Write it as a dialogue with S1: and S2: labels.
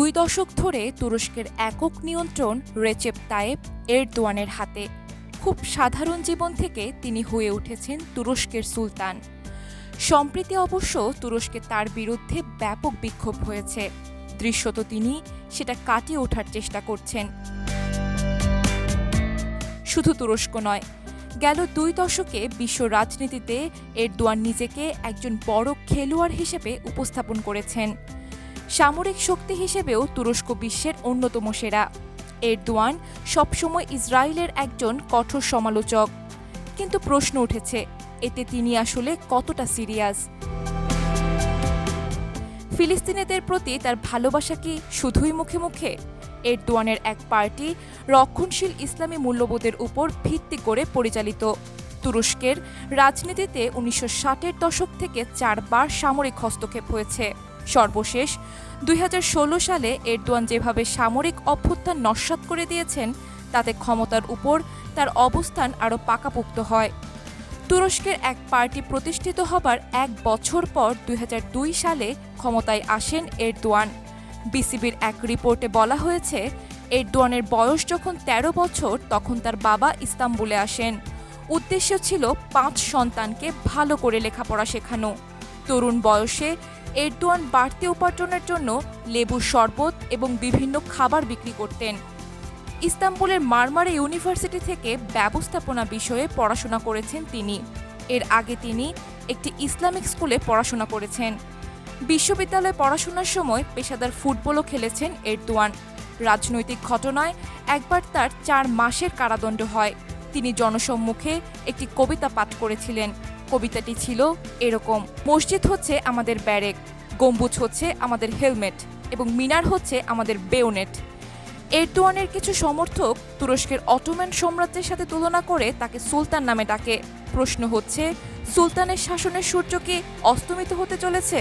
S1: দুই দশক ধরে তুরস্কের একক নিয়ন্ত্রণ রেচেপ তায়েব এরদোয়ানের হাতে। খুব সাধারণ জীবন থেকে তিনি হয়ে উঠেছেন তুরস্কের সুলতান। সম্প্রতি অবশ্য তুরস্কে তার বিরুদ্ধে ব্যাপক বিক্ষোভ হয়েছে। দৃশ্যত তিনি সেটা কাটিয়ে ওঠার চেষ্টা করছেন। শুধু তুরস্ক নয়, গেল দুই দশকে বিশ্ব রাজনীতিতে এরদোয়ান নিজেকে একজন বড় খেলোয়াড় হিসেবে উপস্থাপন করেছেন। সামরিক শক্তি হিসেবেও তুরস্ক বিশ্বের অন্যতম সেরা। এরদোয়ান সবসময় ইসরায়েলের একজন কঠোর সমালোচক। কিন্তু প্রশ্ন উঠেছে, এতে তিনি আসলে কতটা সিরিয়াস? ফিলিস্তিনিদের প্রতি তার ভালোবাসা কি শুধুই মুখে মুখে? এরদোয়ানের এক পার্টি রক্ষণশীল ইসলামী মূল্যবোধের উপর ভিত্তি করে পরিচালিত। তুরস্কের রাজনীতিতে উনিশশো ষাটের দশক থেকে চারবার সামরিক হস্তক্ষেপ হয়েছে। সর্বশেষ। দুই হাজার ষোলো সালে এরদোয়ান যেভাবে সামরিক অভ্যুত্থান নস্যাৎ করে দিয়েছেন, তাতে ক্ষমতার উপর তার অবস্থান আরও পাকাপোক্ত হয়। তুরস্কের এক পার্টি প্রতিষ্ঠিত হবার এক বছর পর দু হাজার দুই সালে ক্ষমতায় আসেন এরদোয়ান। বিসিবির এক রিপোর্টে বলা হয়েছে, এরদোয়ানের বয়স যখন ১৩ বছর, তখন তার বাবা ইস্তাম্বুলে আসেন। উদ্দেশ্য ছিল পাঁচ সন্তানকে ভালো করে লেখাপড়া শেখানো। তরুণ বয়সে এরদোয়ান বাড়তি উপার্জনের জন্য লেবুর শরবত এবং বিভিন্ন খাবার বিক্রি করতেন। ইস্তাম্বুলের মারমারে ইউনিভার্সিটি থেকে ব্যবস্থাপনা বিষয়ে পড়াশোনা করেছেন তিনি। এর আগে তিনি একটি ইসলামিক স্কুলে পড়াশোনা করেছেন। বিশ্ববিদ্যালয়ে পড়াশোনার সময় পেশাদার ফুটবলও খেলেছেন এরদোয়ান। রাজনৈতিক ঘটনায় একবার তার চার মাসের কারাদণ্ড হয়। তিনি জনসম্মুখে একটি কবিতা পাঠ করেছিলেন। কবিতাটি ছিল এরকম, মসজিদ হচ্ছে আমাদের ব্যারেক, গম্বুজ হচ্ছে আমাদের হেলমেট এবং মিনার হচ্ছে আমাদের বেওনেট এরদোয়ানের কিছু সমর্থক তুরস্কের অটোম্যান সম্রাজ্যের সাথে তুলনা করে তাকে সুলতান নামে ডাকে। প্রশ্ন হচ্ছে, সুলতানের শাসনের সূর্য কি অস্তমিত হতে চলেছে?